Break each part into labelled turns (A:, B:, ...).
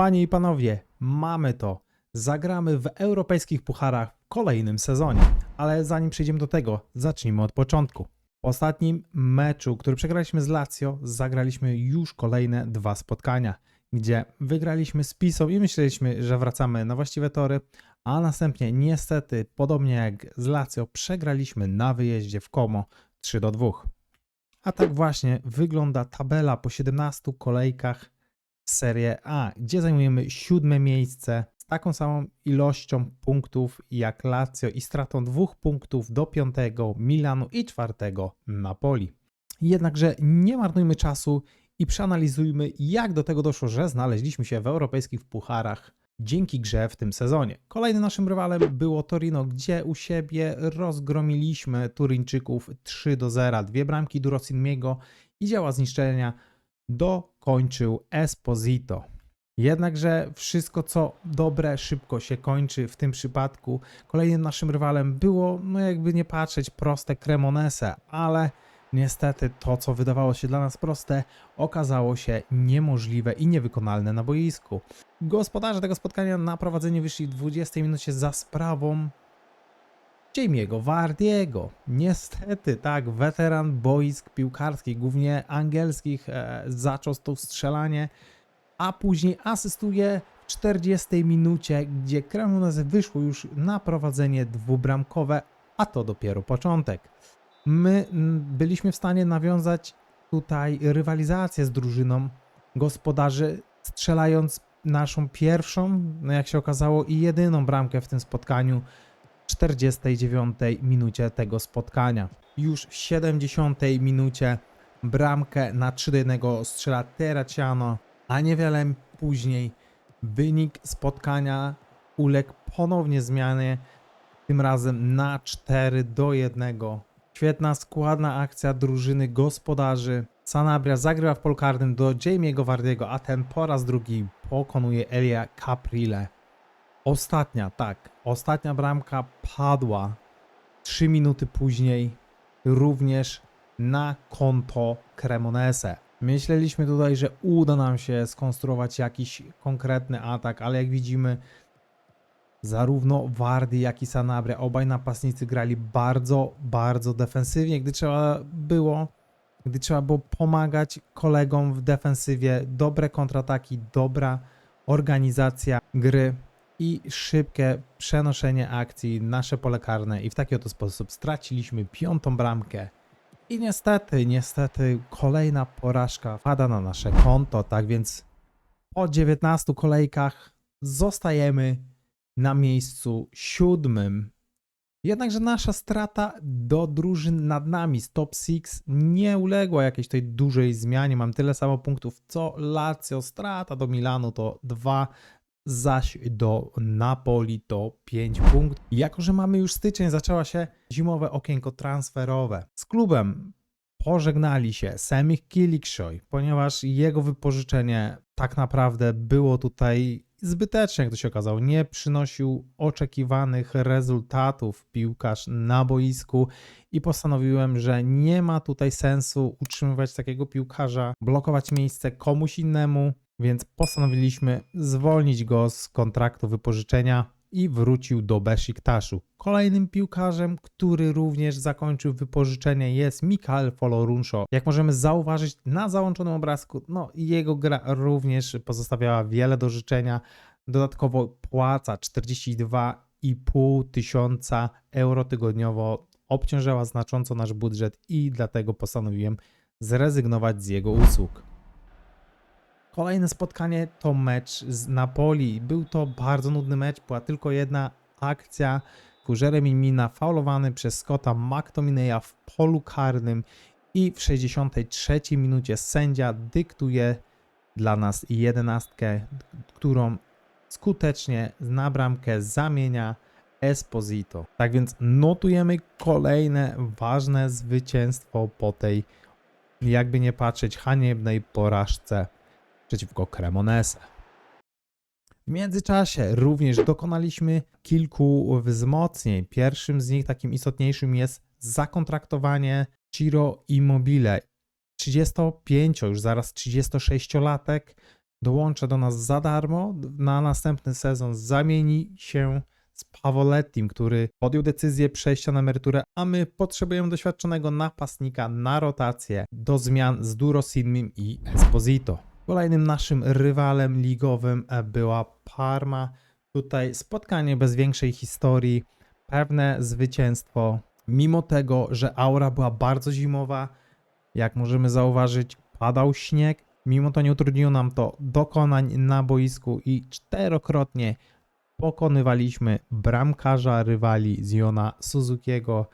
A: Panie i panowie, mamy to. Zagramy w europejskich pucharach w kolejnym sezonie. Ale zanim przejdziemy do tego, zacznijmy od początku. W ostatnim meczu, który przegraliśmy z Lazio, zagraliśmy już kolejne dwa spotkania, gdzie wygraliśmy z Pisą i myśleliśmy, że wracamy na właściwe tory, a następnie niestety, podobnie jak z Lazio, przegraliśmy na wyjeździe w Como 3 do 2. A tak właśnie wygląda tabela po 17 kolejkach Serie A, gdzie zajmujemy siódme miejsce z taką samą ilością punktów jak Lazio i stratą dwóch punktów do piątego Milanu i czwartego Napoli. Jednakże nie marnujmy czasu i przeanalizujmy, jak do tego doszło, że znaleźliśmy się w europejskich pucharach dzięki grze w tym sezonie. Kolejnym naszym rywalem było Torino, gdzie u siebie rozgromiliśmy Turyńczyków 3 do 0. Dwie bramki do Rossiniego i dzieła zniszczenia dokończył Esposito. Jednakże wszystko co dobre szybko się kończy w tym przypadku. Kolejnym naszym rywalem było, no jakby nie patrzeć, proste Cremonese, ale niestety to co wydawało się dla nas proste okazało się niemożliwe i niewykonalne na boisku. Gospodarze tego spotkania na prowadzenie wyszli w 20 minucie za sprawą Jamie'ego Wardiego. Niestety, tak, weteran boisk piłkarskich, głównie angielskich, e, zaczął to strzelanie, a później asystuje w 40 minucie, gdzie Cremonese wyszło już na prowadzenie dwubramkowe, a to dopiero początek. My byliśmy w stanie nawiązać tutaj rywalizację z drużyną gospodarzy, strzelając naszą pierwszą, no jak się okazało, i jedyną bramkę w tym spotkaniu 49 minucie tego spotkania. Już w 70 minucie bramkę na 3 do 1 strzela Terraciano, a niewiele później wynik spotkania uległ ponownie zmianie, tym razem na 4 do 1. Świetna składna akcja drużyny gospodarzy. Sanabria zagrywa w polu karnym do Jamie'ego Wardiego, a ten po raz drugi pokonuje Elia Caprile. Ostatnia, tak, ostatnia bramka padła. 3 minuty później również na konto Cremonese. Myśleliśmy tutaj, że uda nam się skonstruować jakiś konkretny atak, ale jak widzimy, zarówno Wardy, jak i Sanabria, obaj napastnicy grali bardzo, bardzo defensywnie, gdy trzeba było, gdy trzeba było pomagać kolegom w defensywie, dobre kontrataki, dobra organizacja gry i szybkie przenoszenie akcji, nasze pole karne i w taki oto sposób straciliśmy piątą bramkę. I niestety, niestety kolejna porażka pada na nasze konto, tak więc po 19 kolejkach zostajemy na miejscu siódmym. Jednakże nasza strata do drużyn nad nami z top 6 nie uległa jakiejś tej dużej zmianie. Mam tyle samo punktów co Lazio. Strata do Milanu to 2, zaś do Napoli to 5 punktów. Jako, że mamy już styczeń, zaczęła się zimowe okienko transferowe. Z klubem pożegnali się Semich Kilikszoy, ponieważ jego wypożyczenie tak naprawdę było tutaj zbyteczne, jak to się okazało. Nie przynosił oczekiwanych rezultatów piłkarz na boisku i postanowiłem, że nie ma tutaj sensu utrzymywać takiego piłkarza, blokować miejsce komuś innemu, więc postanowiliśmy zwolnić go z kontraktu wypożyczenia i wrócił do Besiktaszu. Kolejnym piłkarzem, który również zakończył wypożyczenie jest Mikael Folorunsho. Jak możemy zauważyć na załączonym obrazku, no jego gra również pozostawiała wiele do życzenia. Dodatkowo płaca 42,5 tysiąca euro tygodniowo obciążała znacząco nasz budżet i dlatego postanowiłem zrezygnować z jego usług. Kolejne spotkanie to mecz z Napoli. Był to bardzo nudny mecz, była tylko jedna akcja. Jeremy Mina faulowany przez Scotta McTominaya w polu karnym i w 63 minucie sędzia dyktuje dla nas jedenastkę, którą skutecznie na bramkę zamienia Esposito. Tak więc notujemy kolejne ważne zwycięstwo po tej, jakby nie patrzeć, haniebnej porażce przeciwko Cremonese. W międzyczasie również dokonaliśmy kilku wzmocnień. Pierwszym z nich, takim istotniejszym, jest zakontraktowanie Ciro Immobile. 35, już zaraz 36-latek, dołącza do nas za darmo. Na następny sezon zamieni się z Pavolettim, który podjął decyzję przejścia na emeryturę, a my potrzebujemy doświadczonego napastnika na rotację do zmian z Durosinmim i Esposito. Kolejnym naszym rywalem ligowym e, była Parma. Tutaj spotkanie bez większej historii, pewne zwycięstwo, mimo tego, że aura była bardzo zimowa, jak możemy zauważyć, padał śnieg. Mimo to nie utrudniło nam to dokonań na boisku i czterokrotnie pokonywaliśmy bramkarza rywali z Jona Suzukiego,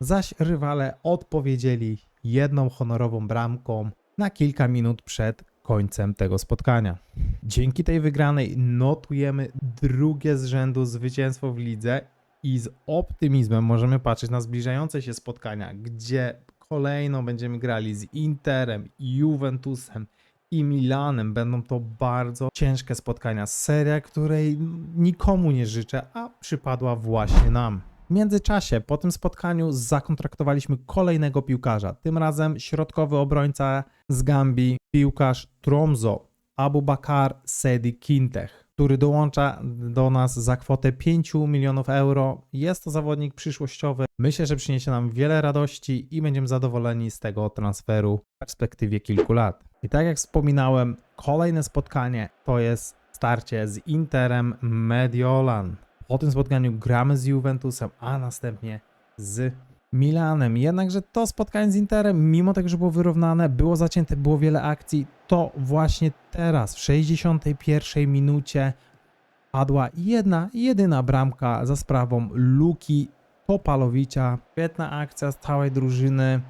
A: zaś rywale odpowiedzieli jedną honorową bramką na kilka minut przed końcem tego spotkania. Dzięki tej wygranej notujemy drugie z rzędu zwycięstwo w lidze i z optymizmem możemy patrzeć na zbliżające się spotkania, gdzie kolejno będziemy grali z Interem, Juventusem i Milanem. Będą to bardzo ciężkie spotkania. Seria, której nikomu nie życzę, a przypadła właśnie nam. W międzyczasie, po tym spotkaniu, zakontraktowaliśmy kolejnego piłkarza. Tym razem środkowy obrońca z Gambii, piłkarz Tromzo, Abubakar Sedi Kintech, który dołącza do nas za kwotę 5 milionów euro. Jest to zawodnik przyszłościowy. Myślę, że przyniesie nam wiele radości i będziemy zadowoleni z tego transferu w perspektywie kilku lat. I tak jak wspominałem, kolejne spotkanie to jest starcie z Interem Mediolan. Po tym spotkaniu gramy z Juventusem, a następnie z Milanem. Jednakże to spotkanie z Interem, mimo tego, że było wyrównane, było zacięte, było wiele akcji, to właśnie teraz, w 61 minucie, padła jedna, jedyna bramka za sprawą Luki Topalowicza. Świetna akcja z całej drużyny.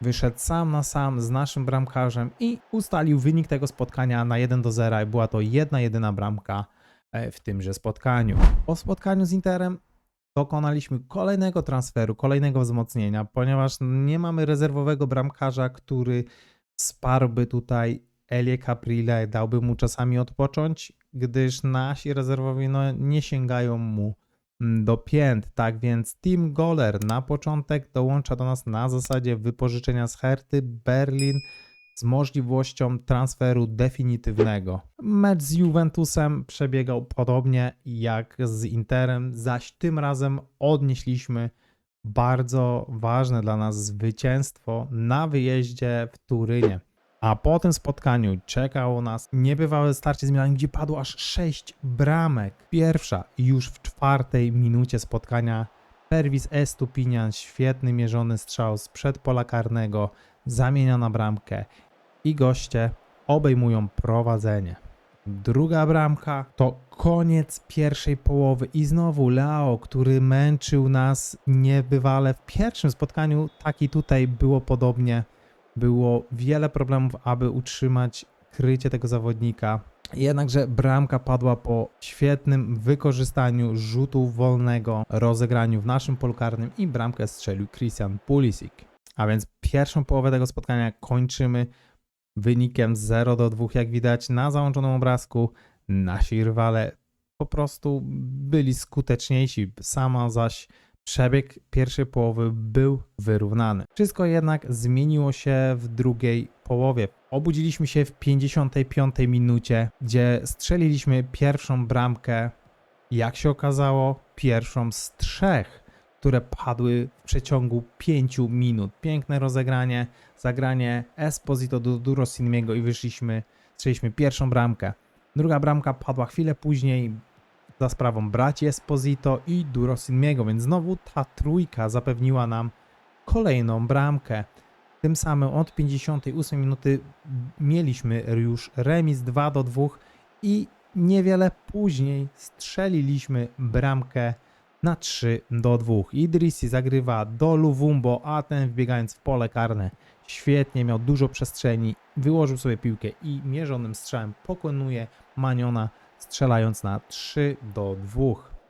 A: Wyszedł sam na sam z naszym bramkarzem i ustalił wynik tego spotkania na 1 do 0 i była to jedna, jedyna bramka w tymże spotkaniu. Po spotkaniu z Interem dokonaliśmy kolejnego transferu, kolejnego wzmocnienia, ponieważ nie mamy rezerwowego bramkarza, który wsparłby tutaj Elie Caprile, dałby mu czasami odpocząć, gdyż nasi rezerwowi no, nie sięgają mu mm, do pięt. Tak więc Tim Goller na początek dołącza do nas na zasadzie wypożyczenia z Herty Berlin z możliwością transferu definitywnego. Mecz z Juventusem przebiegał podobnie jak z Interem, zaś tym razem odnieśliśmy bardzo ważne dla nas zwycięstwo na wyjeździe w Turynie. A po tym spotkaniu czekało nas niebywałe starcie z Milanem, gdzie padło aż 6 bramek. Pierwsza już w czwartej minucie spotkania Pervis Estupinian, świetny mierzony strzał sprzed pola karnego, zamienia na bramkę i goście obejmują prowadzenie. Druga bramka to koniec pierwszej połowy i znowu Leo, który męczył nas niebywale w pierwszym spotkaniu, tak i tutaj było podobnie. Było wiele problemów, aby utrzymać krycie tego zawodnika. Jednakże bramka padła po świetnym wykorzystaniu rzutu wolnego, rozegraniu w naszym polu karnym i bramkę strzelił Christian Pulisic. A więc pierwszą połowę tego spotkania kończymy wynikiem 0 do 2, jak widać na załączonym obrazku. Nasi rywale po prostu byli skuteczniejsi, sama zaś przebieg pierwszej połowy był wyrównany. Wszystko jednak zmieniło się w drugiej połowie. Obudziliśmy się w 55 minucie, gdzie strzeliliśmy pierwszą bramkę, jak się okazało, pierwszą z trzech, które padły w przeciągu 5 minut. Piękne rozegranie, zagranie Esposito do Durosinmiego i wyszliśmy, strzeliśmy pierwszą bramkę. Druga bramka padła chwilę później za sprawą braci Esposito i Durosinmiego, więc znowu ta trójka zapewniła nam kolejną bramkę. Tym samym od 58 minuty mieliśmy już remis 2 do 2 i niewiele później strzeliliśmy bramkę na 3 do 2. Idrisi zagrywa do Luwumbo, a ten wbiegając w pole karne świetnie, miał dużo przestrzeni, wyłożył sobie piłkę i mierzonym strzałem pokonuje Maniona, strzelając na 3 do 2.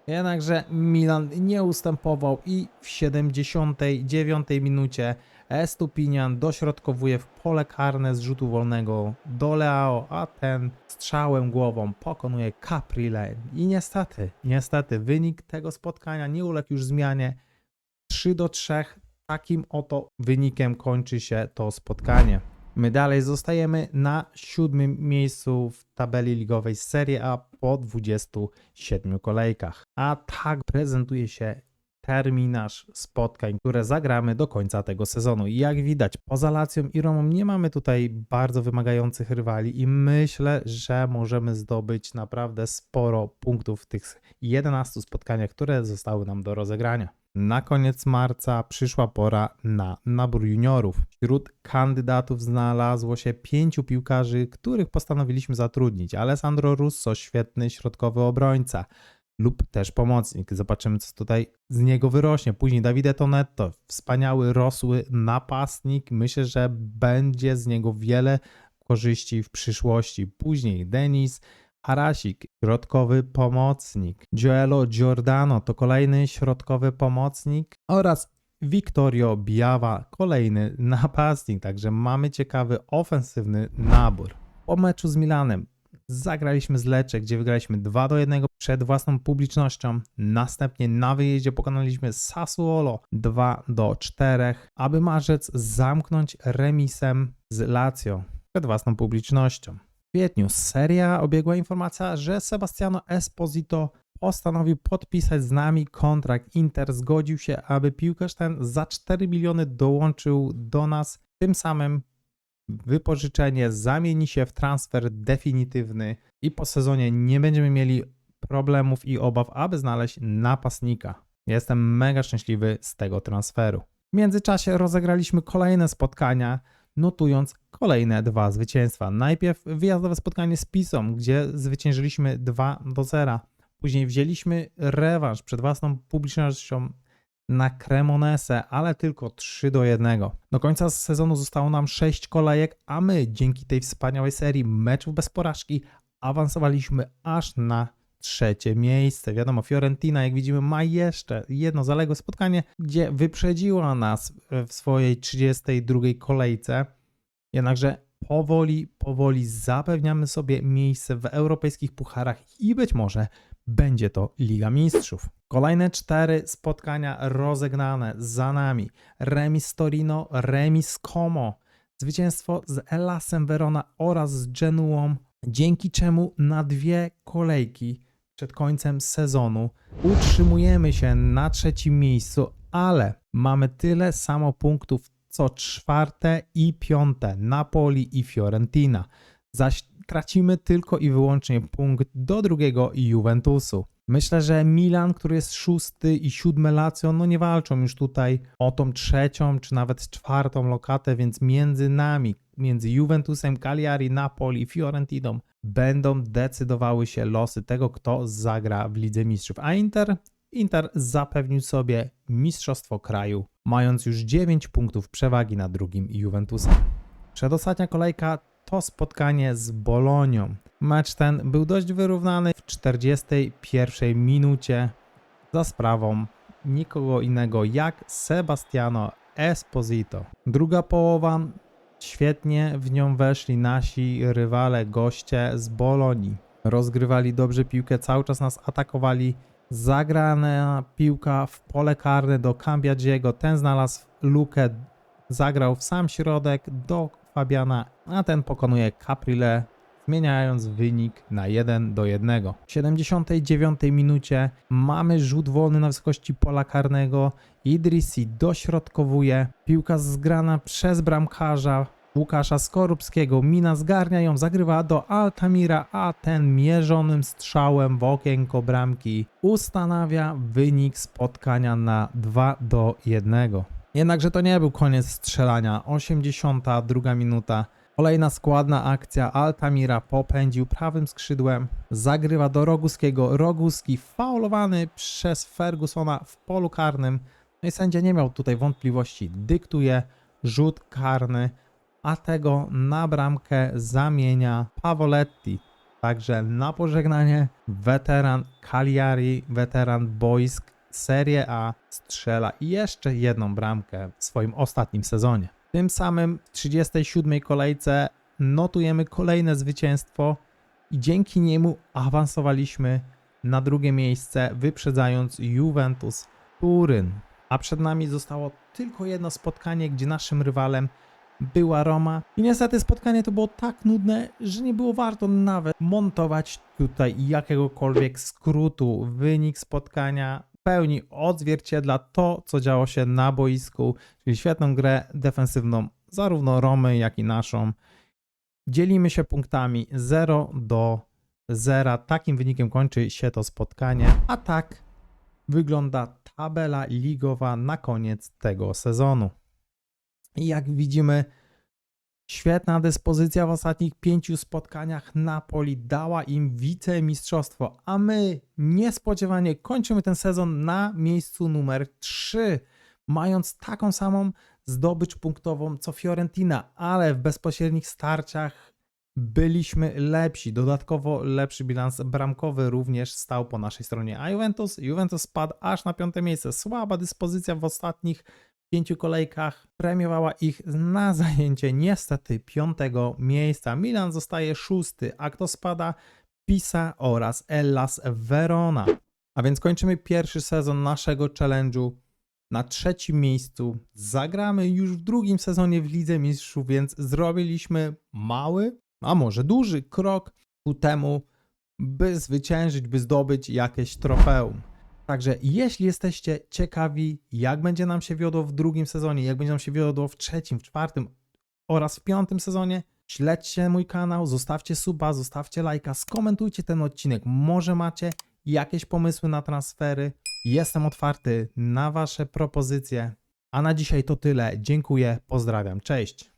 A: Jednakże Milan nie ustępował i w 79 minucie Estupinian dośrodkowuje w pole karne z rzutu wolnego do Leao, a ten strzałem głową pokonuje Caprile. I niestety, niestety wynik tego spotkania nie uległ już zmianie. 3 do 3. Takim oto wynikiem kończy się to spotkanie. My dalej zostajemy na siódmym miejscu w tabeli ligowej Serie A po 27 kolejkach. A tak prezentuje się terminarz spotkań, które zagramy do końca tego sezonu. I jak widać, poza Lacją i Romą nie mamy tutaj bardzo wymagających rywali i myślę, że możemy zdobyć naprawdę sporo punktów w tych 11 spotkaniach, które zostały nam do rozegrania. Na koniec marca przyszła pora na nabór juniorów. Wśród kandydatów znalazło się pięciu piłkarzy, których postanowiliśmy zatrudnić. Alessandro Russo, świetny środkowy obrońca lub też pomocnik. Zobaczymy, co tutaj z niego wyrośnie. Później Davide Tonetto, wspaniały, rosły napastnik. Myślę, że będzie z niego wiele korzyści w przyszłości. Później Denis Harasik, środkowy pomocnik. Joelo Giordano to kolejny środkowy pomocnik oraz Victorio Biava, kolejny napastnik. Także mamy ciekawy ofensywny nabór. Po meczu z Milanem zagraliśmy z Lecce, gdzie wygraliśmy 2 do 1 przed własną publicznością. Następnie na wyjeździe pokonaliśmy Sassuolo 2 do 4, aby marzec zamknąć remisem z Lazio przed własną publicznością. W kwietniu seria obiegła informacja, że Sebastiano Esposito postanowił podpisać z nami kontrakt. Inter zgodził się, aby piłkarz ten za 4 miliony dołączył do nas. Tym samym wypożyczenie zamieni się w transfer definitywny i po sezonie nie będziemy mieli problemów i obaw, aby znaleźć napastnika. Jestem mega szczęśliwy z tego transferu. W międzyczasie rozegraliśmy kolejne spotkania, notując kolejne dwa zwycięstwa. Najpierw wyjazdowe spotkanie z Pisą, gdzie zwyciężyliśmy 2 do 0. Później wzięliśmy rewanż przed własną publicznością na Cremonese, ale tylko 3 do 1. Do końca sezonu zostało nam 6 kolejek, a my dzięki tej wspaniałej serii meczów bez porażki awansowaliśmy aż na trzecie miejsce. Wiadomo, Fiorentina, jak widzimy, ma jeszcze jedno zaległe spotkanie, gdzie wyprzedziła nas w swojej 32 kolejce. Jednakże powoli, powoli zapewniamy sobie miejsce w europejskich pucharach i być może będzie to Liga Mistrzów. Kolejne cztery spotkania rozegnane za nami. Remis Torino, remis Como, zwycięstwo z Elasem Verona oraz z Genuą, dzięki czemu na dwie kolejki przed końcem sezonu utrzymujemy się na trzecim miejscu, ale mamy tyle samo punktów co czwarte i piąte Napoli i Fiorentina. Zaś tracimy tylko i wyłącznie punkt do drugiego Juventusu. Myślę, że Milan, który jest szósty i siódme Lazio, no nie walczą już tutaj o tą trzecią czy nawet czwartą lokatę, więc między nami, między Juventusem, Cagliari, Napoli Fiorentiną będą decydowały się losy tego, kto zagra w Lidze Mistrzów. A Inter? Inter zapewnił sobie mistrzostwo kraju, mając już 9 punktów przewagi na drugim Juventusem. Przedostatnia kolejka to spotkanie z Bolonią. Mecz ten był dość wyrównany w 41 minucie za sprawą nikogo innego jak Sebastiano Esposito. Druga połowa świetnie w nią weszli nasi rywale, goście z Bolonii. Rozgrywali dobrze piłkę, cały czas nas atakowali. Zagrana piłka w pole karne do Cambiadziego, ten znalazł lukę, zagrał w sam środek do Fabiana, a ten pokonuje Caprile, zmieniając wynik na 1 do 1. W 79 minucie mamy rzut wolny na wysokości pola karnego. Idrisi dośrodkowuje. Piłka zgrana przez bramkarza Łukasza Skorupskiego. Mina zgarnia ją, zagrywa do Altamira, a ten mierzonym strzałem w okienko bramki ustanawia wynik spotkania na 2 do 1. Jednakże to nie był koniec strzelania. 82 minuta. Kolejna składna akcja. Altamira popędził prawym skrzydłem. Zagrywa do Roguskiego. Roguski faulowany przez Fergusona w polu karnym. No i sędzia nie miał tutaj wątpliwości. Dyktuje rzut karny, a tego na bramkę zamienia Pavoletti. Także na pożegnanie weteran Cagliari, weteran Boisk Serie A strzela jeszcze jedną bramkę w swoim ostatnim sezonie. Tym samym w 37 kolejce notujemy kolejne zwycięstwo i dzięki niemu awansowaliśmy na drugie miejsce, wyprzedzając Juventus Turyn. A przed nami zostało tylko jedno spotkanie, gdzie naszym rywalem była Roma. I niestety spotkanie to było tak nudne, że nie było warto nawet montować tutaj jakiegokolwiek skrótu. Wynik spotkania pełni odzwierciedla to, co działo się na boisku, czyli świetną grę defensywną zarówno Romy, jak i naszą. Dzielimy się punktami 0 do 0. Takim wynikiem kończy się to spotkanie. A tak wygląda tabela ligowa na koniec tego sezonu. I jak widzimy, świetna dyspozycja w ostatnich pięciu spotkaniach Napoli dała im wicemistrzostwo, a my niespodziewanie kończymy ten sezon na miejscu numer 3, mając taką samą zdobycz punktową co Fiorentina, ale w bezpośrednich starciach byliśmy lepsi. Dodatkowo lepszy bilans bramkowy również stał po naszej stronie. A Juventus? Juventus spadł aż na piąte miejsce. Słaba dyspozycja w ostatnich pięciu kolejkach premiowała ich na zajęcie niestety piątego miejsca. Milan zostaje szósty, a kto spada? Pisa oraz Hellas Verona. A więc kończymy pierwszy sezon naszego challenge'u na trzecim miejscu. Zagramy już w drugim sezonie w Lidze Mistrzów, więc zrobiliśmy mały, a może duży krok ku temu, by zwyciężyć, by zdobyć jakieś trofeum. Także jeśli jesteście ciekawi, jak będzie nam się wiodło w drugim sezonie, jak będzie nam się wiodło w trzecim, w czwartym oraz w piątym sezonie, śledźcie mój kanał, zostawcie suba, zostawcie lajka, skomentujcie ten odcinek. Może macie jakieś pomysły na transfery. Jestem otwarty na Wasze propozycje. A na dzisiaj to tyle. Dziękuję, pozdrawiam, cześć.